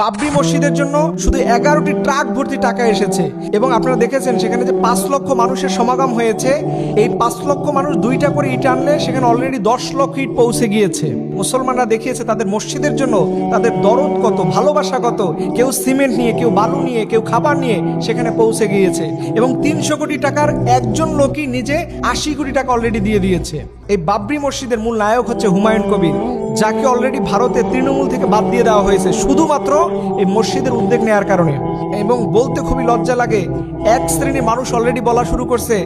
বাবরি মসজিদের জন্য শুধু এগারোটি ট্রাক ভর্তি টাকা এসেছে। এবং আপনারা দেখেছেন সেখানে যে পাঁচ লক্ষ মানুষের সমাগম হয়েছে, এই পাঁচ লক্ষ মানুষ দুইটা করে ইট আনলে সেখানে অলরেডি দশ লক্ষ ইট পৌঁছে গিয়েছে। মুসলমানরা দেখিয়েছে তাদের মসজিদের জন্য তাদের দরদ কত, ভালোবাসা কত, কেউ সিমেন্ট নিয়ে, কেউ বালু নিয়ে, কেউ খাবার নিয়ে সেখানে পৌঁছে গিয়েছে। এবং তিনশো কোটি টাকার একজন লোকই নিজে আশি কোটি টাকা অলরেডি দিয়ে দিয়েছে। এই বাবরি মসজিদের মূল নায়ক হচ্ছে হুমায়ুন কবির। যাকে অলরেডি ভারতে তৃণমূল থেকে বাদ দিয়ে দেওয়া হয়েছে। শুধুমাত্র এই মসজিদের উদ্যোগ নেওয়ার কারণে। এবং বলতে খুবই লজ্জা লাগে এক শ্রেণির মানুষ অলরেডি বলা শুরু করছে,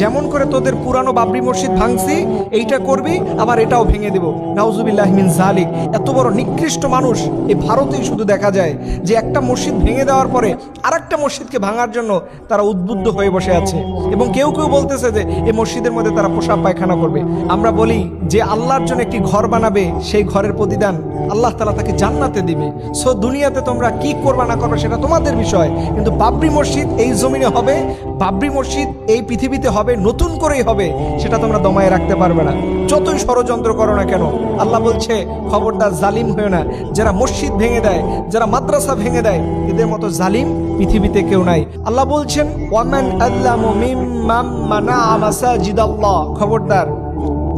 যেমন করে তোদের পুরানো বাবরি মসজিদ ভাঙছি, এইটা করবি, আবার এটাও ভেঙে দেব। নাউজুবিল্লাহ মিন জালিক এত বড় নিকৃষ্ট মানুষ এই ভারতেই শুধু দেখা যায়, যে একটা মসজিদ ভেঙে দেওয়ার পরে আরেকটা মসজিদকে ভাঙার জন্য তারা উদ্বুদ্ধ হয়ে বসে আছে। এবং কেউ কেউ বলতেছে যে এই মসজিদের মধ্যে তারা পোশাক পায়খানা করবে। আমরা বলি, যে আল্লাহর জন্য একটি ঘর বানাবে, সেই ঘরের প্রতিদান আল্লাহ তালা তাকে জান্নাতে দিবে। সো, দুনিয়াতে তোমরা কি করবা না করবে সেটা তোমাদের বিষয়, কিন্তু বাবরি মসজিদ এই জমিনে হবে, বাবরি মসজিদ এই পৃথিবীতে হবে, নতুন করেই হবে, সেটা তোমরা দমায় রাখতে পারবে না। যতই ষড়যন্ত্র করো না কেন, আল্লাহ বলছে, খবরদার জালিম হয়ে না। যারা মসজিদ ভেঙে দেয়, যারা মাদ্রাসা ভেঙে দেয়, এদের মতো জালিম পৃথিবীতে কেউ নাই। আল্লাহ বলছেন খবরদার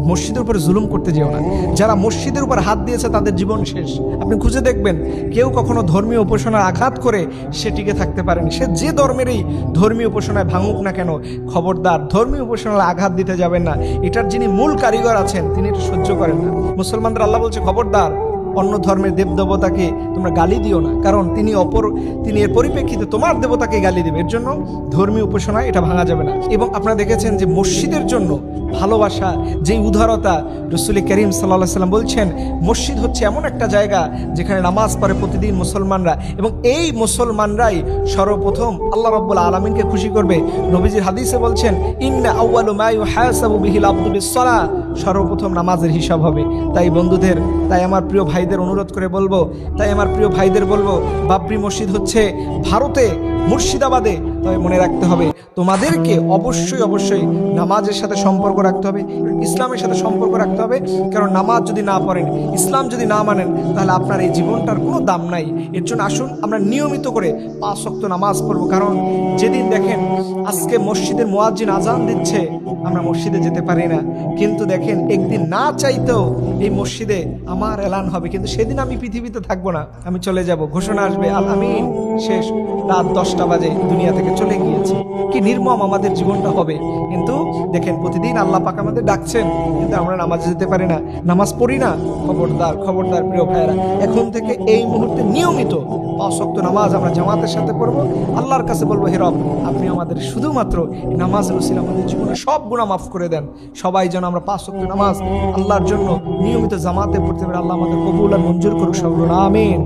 মসজিদের উপরে জুলুম করতে যেও না। যারা মসজিদের উপর হাত দিয়েছে, তাদের জীবন শেষ। আপনি খুঁজে দেখবেন, কেউ কখনো ধর্মীয় উপাসনার আঘাত করে সে টিকে থাকতে পারেনি। সে যে ধর্মেরই ধর্মীয় উপাসনায় ভাঙুক না কেন, খবরদার, ধর্মীয় উপাসনার আঘাত দিতে যাবেন না। এটার যিনি মূল কারিগর আছেন, তিনি এটা সহ্য করেন না। মুসলমানদের আল্লাহ বলছে, খবরদার অন্য ধর্মের দেব দেবতাকে তোমরা গালি দিও না। কারণ তিনি অপর, তিনি এর পরিপ্রেক্ষিতে তোমার দেবতাকে গালি দেবে। এর জন্য ধর্মীয় উপাসনা এটা ভাঙা যাবে না। এবং আপনারা দেখেছেন যে মসজিদের জন্য ভালোবাসা যে উদারতা রসুল করিম সাল্লাহ সাল্লাম বলছেন, মসজিদ হচ্ছে এমন একটা জায়গা যেখানে নামাজ পড়ে প্রতিদিন মুসলমানরা। এবং এই মুসলমানরাই সর্বপ্রথম আল্লাহ রব্বুল আলমিনকে খুশি করবে। নবীজির হাদিসে বলছেন, ইন্না আউ্বালু হায়াসাবু বিহিল আব্দু বিসসালা সর্বপ্রথম নামাজের হিসাব হবে। তাই বন্ধুদের, তাই আমার প্রিয় ভাইদের অনুরোধ করে বলব, তাই আমার প্রিয় ভাইদের বলব বাবরি মসজিদ হচ্ছে ভারতে, মুর্শিদাবাদে, তবে মনে রাখতে হবে, তোমাদেরকে অবশ্যই অবশ্যই নামাজের সাথে সম্পর্ক রাখতে হবে, ইসলামের সাথে সম্পর্ক রাখতে হবে, কারণ নামাজ যদি না পড়েন, ইসলাম যদি না মানেন, তাহলে আপনার এই জীবনটার কোনো দাম নাই। এর জন্য আসুন, আমরা নিয়মিত করে পাঁচ শক্ত নামাজ পড়ব, কারণ যেদিন দেখেন আজকে মসজিদের মোয়াজ্জিন আজান দিচ্ছে, আমরা মসজিদে যেতে পারি না। কিন্তু দেখেন, একদিন না চাইতেও এই মসজিদে আমার এলান হবে। কিন্তু সেদিন আমি পৃথিবীতে থাকব না। আমি চলে যাব। ঘোষণা আসবে আল আমিন শেষ। রাত দশটা বাজে, দুনিয়া থেকে চলে গিয়েছে। কি নির্মম আমাদের জীবনটা হবে। কিন্তু দেখেন, প্রতিদিন আল্লাহ পাক আমাদের ডাকছেন, কিন্তু আমরা নামাজে যেতে পারি না, নামাজ পড়ি না। খবরদার খবরদার, প্রিয় ভাইয়েরা, এখন থেকে এই মুহূর্তে নিয়মিত ওয়াক্ত নামাজ আমরা জামাতের সাথে পড়ব। আল্লাহর কাছে বলব, হে রব, আপনি আমাদের শুধুমাত্র নামাজ রসিল আমাদের জীবনে সব গুণা মাফ করে দেন। সবাই যেন আমরা পাঁচ নামাজ আল্লাহর জন্য নিয়মিত জামাতে পড়তে পারি। আল্লাহ আমাদের কবুল আর মঞ্জুর করুক সব আমিন